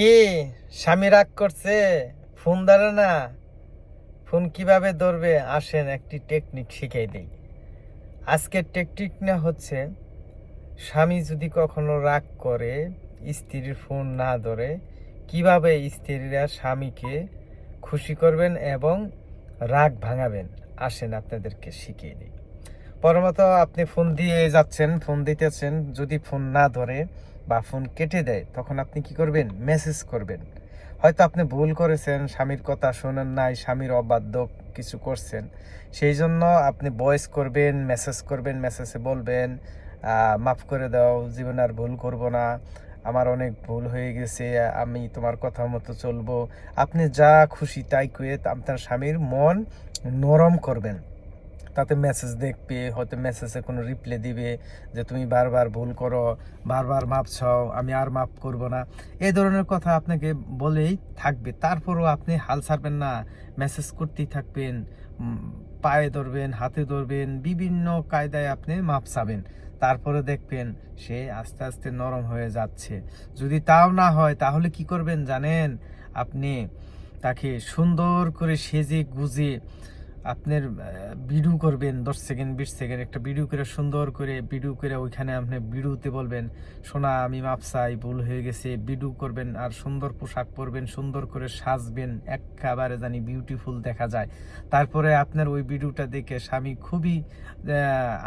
কি? স্বামী রাগ করছে? ফোন ধরে না? ফোন কীভাবে ধরবে? আসেন, একটি টেকনিক শিখাই দেই। আজকের টেকনিক না হচ্ছে, স্বামী যদি কখনো রাগ করে, স্ত্রীর ফোন না ধরে, কীভাবে স্ত্রীরা স্বামীকে খুশি করবেন এবং রাগ ভাঙাবেন? আসেন, আপনাদেরকে শিখিয়ে দিই। প্রথমত আপনি ফোন দিয়ে যাচ্ছেন, ফোন দিতেছেন। যদি ফোন না ধরে বা ফোন কেটে দেয়, তখন আপনি কি করবেন? মেসেজ করবেন। হয়তো আপনি ভুল করেছেন, স্বামীর কথা শোনেন নাই, স্বামীর অবাধ্য কিছু করছেন। সেই জন্য আপনি ভয়েস করবেন মেসেজ করবেন মেসেজে বলবেন মাফ করে দাও, জীবনে আর ভুল করব না। আমার অনেক ভুল হয়ে গেছে, আমি তোমার কথা মতো চলবো। আপনি যা খুশি তাই কুয়ে আপনার স্বামীর মন নরম করবেন। তাতে মেসেজ দেখবে, হয়তো মেসেজে কোনো রিপ্লে দিবে যে তুমি বারবার ভুল করো, বারবার মাপ ছাও আমি আর মাপ করব না। এই ধরনের কথা আপনাকে বলেই থাকবে। তারপরও আপনি হাল ছাড়বেন না মেসেজ করতেই থাকবেন পায়ে ধরবেন, হাতে ধরবেন, বিভিন্ন কায়দায় আপনি মাপ চাবেন। তারপরে দেখবেন সে আস্তে আস্তে নরম হয়ে যাচ্ছে। যদি তাও না হয়, তাহলে কি করবেন জানেন? আপনি তাকে সুন্দর করে সেজে গুজে আপনার ভিডিও করবেন, দশ সেকেন্ড, বিশ সেকেন্ড, একটা ভিডিও করে সুন্দর করে, ভিডিও করে ওইখানে আপনি ভিডিওতে বলবেন, সোনা, আমি মাপসাই ভুল হয়ে গেছে। ভিডিও করবেন আর সুন্দর পোশাক পরবেন, সুন্দর করে সাজবেন, একেবারে জানি বিউটিফুল দেখা যায়। তারপরে আপনার ওই ভিডিওটা দেখে স্বামী খুবই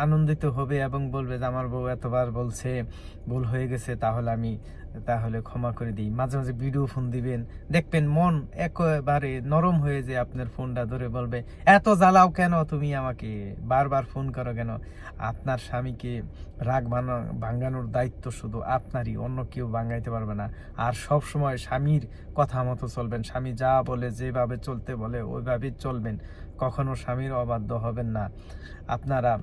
আনন্দিত হবে এবং বলবে যে, আমার বউ এতবার বলছে, ভুল হয়ে গেছে, তাহলে আমি, তাহলে ক্ষমা করে দিই। মাঝে মাঝে ভিডিও ফোন দিবেন, দেখবেন মন একেবারে নরম হয়ে যে আপনার ফোনটা ধরে বলবে, এত জ্বালাও কেন তুমি আমাকে? বারবার ফোন করো কেন? আপনার স্বামীকে রাগ ভাঙা ভাঙানোর দায়িত্ব শুধু আপনারই, অন্য কেউ ভাঙাইতে পারবে না। আর সব সময় স্বামীর কথা মতো চলবেন। স্বামী যা বলে, যেভাবে চলতে বলে, ওইভাবেই চলবেন। কখনো স্বামীর অবাধ্য হবেন না। আপনারা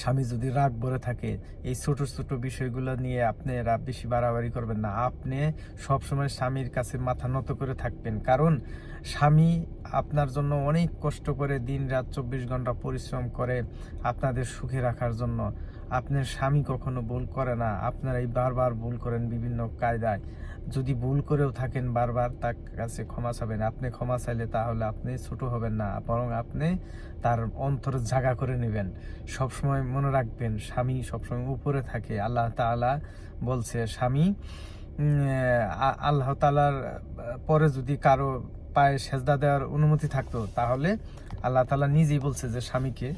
স্বামী যদি রাগ ভরে থাকে, এই ছোট ছোট বিষয়গুলো নিয়ে আপনি আপনারা বেশি বাড়াবাড়ি করবেন না। আপনি সবসময় স্বামীর কাছে মাথা নত করে থাকবেন। কারণ স্বামী আপনার জন্য অনেক কষ্ট করে দিন রাত চব্বিশ ঘণ্টা পরিশ্রম করে আপনাদের সুখে রাখার জন্য। আপনার স্বামী কখনো ভুল করে না। আপনারাই বারবার ভুল করেন বিভিন্ন কায়দায়। যদি ভুল করেও থাকেন বারবার, তার কাছে ক্ষমা চাবেন। আপনি ক্ষমা চাইলে তাহলে আপনি ছোট হবেন না, বরং আপনি তার অন্তর জাগা করে নেবেন। সবসময় মনে রাখবেন, স্বামী সবসময় উপরে থাকে। আল্লাহ তাআলা বলছে, স্বামী আল্লাহ তালার পরে যদি কারও পায়ে সেজদা দেওয়ার অনুমতি থাকতো, তাহলে আল্লাহ তালা নিজেই বলছে যে, স্বামীকে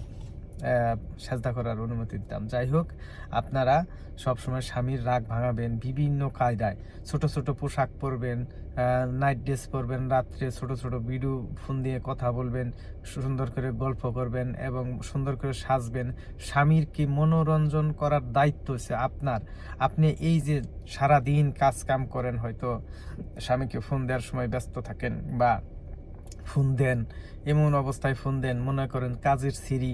সেজদা করার অনুমতি দিতাম যাই হোক, আপনারা সবসময় স্বামীর রাগ ভাঙাবেন বিভিন্ন কায়দায়। ছোট ছোট পোশাক পরবেন নাইট ড্রেস পরবেন, রাত্রে ছোট ছোট ভিডিও ফোন দিয়ে কথা বলবেন, সুন্দর করে গল্প করবেন এবং সুন্দর করে সাজবেন। স্বামীর কি মনোরঞ্জন করার দায়িত্ব হচ্ছে আপনার? আপনি এই যে সারা দিন কাজ কাম করেন, হয়তো স্বামীকে ফোন দেওয়ার সময় ব্যস্ত থাকেন বা ফোন দেন, এমন অবস্থায় ফোন দেন, মনে করেন কাজের সিঁড়ি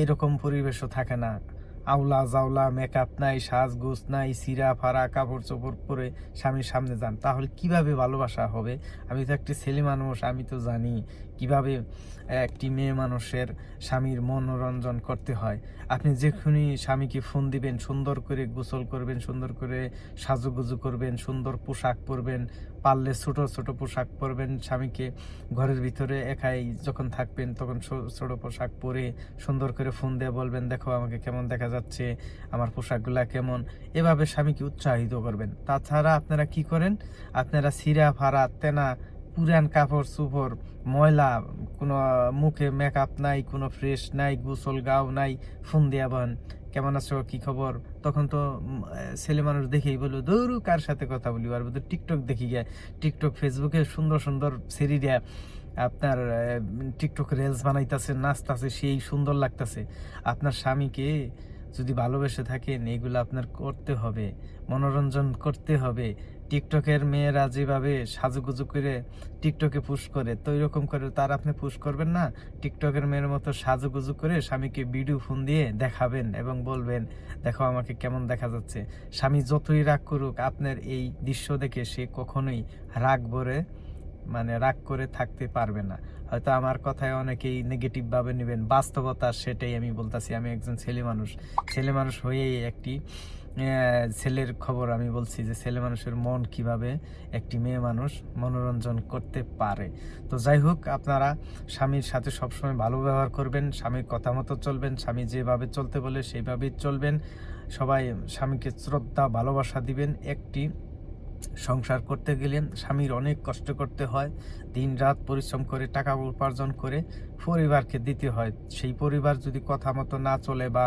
এরকম পরিবেশও থাকে না। আউলা জাউলা মেকআপ নাই, সাজগোজ নাই, সিরা, ফারা, কাপড় চোপড় পরে স্বামীর সামনে যান। তাহলে কীভাবে ভালোবাসা হবে? আমি তো একটি ছেলে মানুষ, আমি তো জানি। কীভাবে, একটি মেয়ে মানুষের স্বামীর মনোরঞ্জন করতে হয়। আপনি যেখানে স্বামীকে ফোন দিবেন, সুন্দর করে গোসল করবেন, সুন্দর করে সাজুগুজু করবেন, সুন্দর পোশাক পরবেন, পারলে ছোট ছোট পোশাক পরবেন স্বামীকে, ঘরের ভিতরে একাই যখন থাকবেন তখন ছোট পোশাক পরে সুন্দর করে ফোন দিয়ে বলবেন, দেখো আমাকে কেমন দেখা যাচ্ছে, আমার পোশাকগুলা কেমন। এভাবে স্বামীকে উৎসাহিত করবেন। তাছাড়া আপনারা কি করেন? আপনারা সিরা, ফারা, তেনা পুরান কাপড় চুপড়, ময়লা, কোনো মুখে মেকআপ নাই, কোনো ফ্রেশ নাই, গোসল গাও নাই, ফোন দিয়া বন কেমন আছো? কি খবর? তখন তো ছেলে মানুষ দেখেই বলব দৌড়ু, কার সাথে কথা বলি আর তো টিকটক দেখি গিয়ে। টিকটক, ফেসবুকে সুন্দর সুন্দর সেরি দেয়া আপনার টিকটক রিলস বানাইতেছে, নাচতাছে, সেই সুন্দর লাগতাছে। আপনার স্বামীকে যদি ভালোবেসে থাকেন, এগুলো আপনার করতে হবে, মনোরঞ্জন করতে হবে। টিকটকের মেয়েরা যেভাবে সাজুগুজু করে টিকটকে পুশ করে, তো এরকম করে তার আপনি পুশ করবেন না। টিকটকের মেয়ের মতো সাজুগুজু করে স্বামীকে ভিডিও ফোন দিয়ে দেখাবেন এবং বলবেন, দেখো আমাকে কেমন দেখা যাচ্ছে। স্বামী যতই রাগ করুক, আপনার এই দৃশ্য দেখে সে কখনোই রাগ ভরে মানে রাগ করে থাকতে পারবে না। হয়তো আমার কথায় অনেকেই নেগেটিভ ভাবে নেবেন। বাস্তবতা সেটাই আমি বলতাছি। আমি একজন ছেলে মানুষ। ছেলে মানুষ হয়েই একটি ছেলের খবর আমি বলছি যে ছেলে মানুষের মন কীভাবে একটি মেয়ে মানুষ মনোরঞ্জন করতে পারে। তো যাই হোক, আপনারা স্বামীর সাথে সবসময় ভালো ব্যবহার করবেন। স্বামীর কথা মতো চলবেন। স্বামী যেভাবে চলতে বলে সেইভাবেই চলবেন। সবাই স্বামীকে শ্রদ্ধা, ভালোবাসা দিবেন। একটি সংসার করতে গেলে স্বামীর অনেক কষ্ট করতে হয় দিন রাত পরিশ্রম করে, টাকা উপার্জন করে পরিবারকে দিতে হয়। সেই পরিবার যদি কথা মতো না চলে বা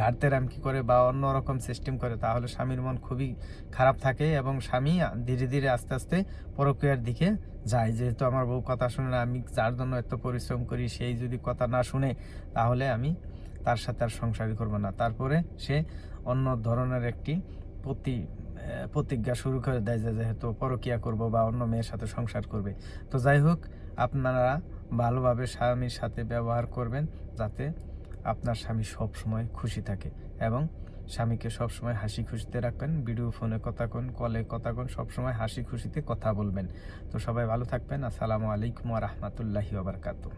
ঘাটতে রামকি করে বা অন্যরকম সিস্টেম করে, তাহলে স্বামীর মন খুবই খারাপ থাকে এবং স্বামী ধীরে ধীরে আস্তে আস্তে পরক্রিয়ার দিকে যায়। যেহেতু আমার বউ কথা শুনে না, আমি যার জন্য এত পরিশ্রম করি, সেই যদি কথা না শুনে, তাহলে আমি তার সাথে আর সংসারই করব না। তারপরে সে অন্য ধরনের একটি প্রতি প্রতিজ্ঞা শুরু করে দেয় যে যেহেতু পরকিয়া করব বা অন্য মেয়ের সাথে সংসার করবে। তো যাই হোক, আপনারা ভালোভাবে স্বামীর সাথে ব্যবহার করবেন যাতে আপনার স্বামী সব সময় খুশি থাকে এবং স্বামীকে সবসময় হাসি খুশিতে রাখবেন। ভিডিও, ফোনে কথা কোন, কলে কথা কোন, সবসময় হাসি খুশিতে কথা বলবেন। তো সবাই ভালো থাকবেন। আসসালামু আলাইকুম রহমতুল্লাহি ওবরকাতুহ